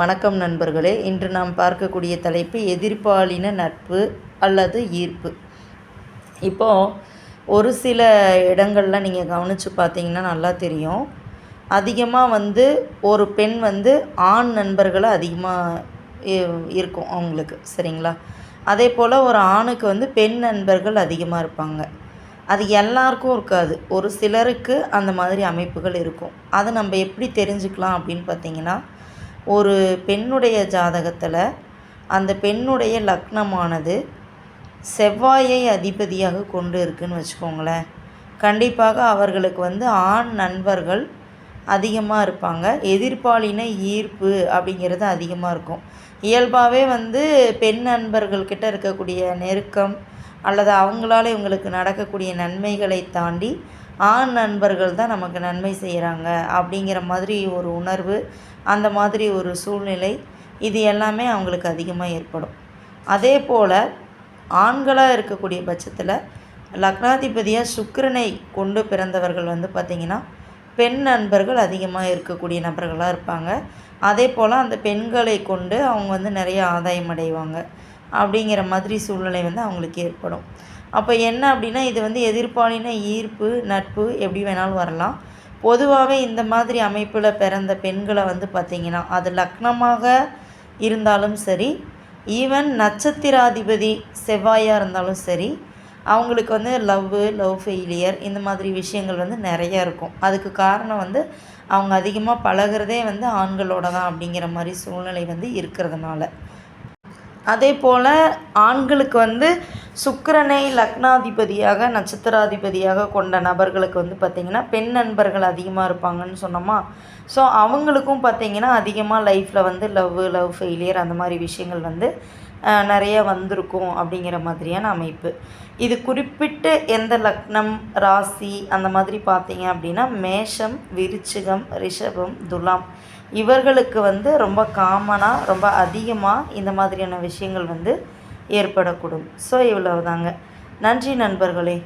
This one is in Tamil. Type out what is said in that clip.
வணக்கம் நண்பர்களே. இன்று நாம் பார்க்கக்கூடிய தலைப்பு எதிர்ப்பாலின நட்பு அல்லது ஈர்ப்பு. இப்போது ஒரு சில இடங்களில் நீங்கள் கவனித்து பார்த்தீங்கன்னா நல்லா தெரியும். அதிகமாக வந்து ஒரு பெண் வந்து ஆண் நண்பர்களை அதிகமாக இருக்கும் அவங்களுக்கு. சரிங்களா? அதே போல் ஒரு ஆணுக்கு வந்து பெண் நண்பர்கள் அதிகமாக இருப்பாங்க. அது எல்லாருக்கும் இருக்காது. ஒரு சிலருக்கு அந்த மாதிரி அமைப்புகள் இருக்கும். அதை நம்ம எப்படி தெரிஞ்சுக்கலாம் அப்படின்னு பார்த்தீங்கன்னா ஒரு பெண்ணுடைய ஜாதகத்தில் அந்த பெண்ணுடைய லக்னமானது செவ்வாயை அதிபதியாக கொண்டு இருக்குன்னு வச்சுக்கோங்களேன். கண்டிப்பாக அவர்களுக்கு வந்து ஆண் நண்பர்கள் அதிகமாக இருப்பாங்க. எதிர்ப்பாலின ஈர்ப்பு அப்படிங்கிறது அதிகமாக இருக்கும். இயல்பாகவே வந்து பெண் நண்பர்கள்கிட்ட இருக்கக்கூடிய நெருக்கம் அல்லது அவங்களால இவங்களுக்கு நடக்கக்கூடிய நன்மைகளை தாண்டி ஆண் நண்பர்கள் தான் நமக்கு நன்மை செய்கிறாங்க அப்படிங்கிற மாதிரி ஒரு உணர்வு அந்த மாதிரி ஒரு சூழ்நிலை இது எல்லாமே அவங்களுக்கு அதிகமாக ஏற்படும். அதே போல் ஆண்களாக இருக்கக்கூடிய பட்சத்தில் லக்னாதிபதியாக சுக்கிரனை கொண்டு பிறந்தவர்கள் வந்து பார்த்திங்கன்னா பெண் நண்பர்கள் அதிகமாக இருக்கக்கூடிய நபர்களாக இருப்பாங்க. அதே போல் அந்த பெண்களை கொண்டு அவங்க வந்து நிறைய ஆதாயம் அடைவாங்க. அப்படிங்கிற மாதிரி சூழ்நிலை வந்து அவங்களுக்கு ஏற்படும். அப்போ என்ன அப்படின்னா இது வந்து எதிர்பாலின ஈர்ப்பு நட்பு எப்படி வேணாலும் வரலாம். பொதுவாகவே இந்த மாதிரி அமைப்பில் பிறந்த பெண்களை வந்து பார்த்திங்கன்னா அது லக்னமாக இருந்தாலும் சரி ஈவன் நட்சத்திராதிபதி செவ்வாயாக இருந்தாலும் சரி அவங்களுக்கு வந்து லவ்வு லவ் ஃபெயிலியர் இந்த மாதிரி விஷயங்கள் வந்து நிறையா இருக்கும். அதுக்கு காரணம் வந்து அவங்க அதிகமாக பழகிறதே வந்து ஆண்களோட தான் அப்படிங்கிற மாதிரி சூழ்நிலை வந்து இருக்கிறதுனால. அதே போல் ஆண்களுக்கு வந்து சுக்கிரனை லக்னாதிபதியாக நட்சத்திராதிபதியாக கொண்ட நபர்களுக்கு வந்து பார்த்திங்கன்னா பெண் நண்பர்கள் அதிகமாக இருப்பாங்கன்னு சொன்னோமா? ஸோ அவங்களுக்கும் பார்த்திங்கன்னா அதிகமாக லைஃப்பில் வந்து லவ் லவ் ஃபெயிலியர் அந்த மாதிரி விஷயங்கள் வந்து நிறைய வந்திருக்கும் அப்படிங்கிற மாதிரியான அமைப்பு. இது குறிப்பிட்டு எந்த லக்னம் ராசி அந்த மாதிரி பார்த்தீங்க அப்படின்னா மேஷம் விருச்சிகம் ரிஷபம் துலாம். இவர்களுக்கு வந்து ரொம்ப காமனாக ரொம்ப அதிகமாக இந்த மாதிரியான விஷயங்கள் வந்து ஏற்படக்கூடும். ஸோ இவ்வளவு தாங்க நன்றி நண்பர்களே.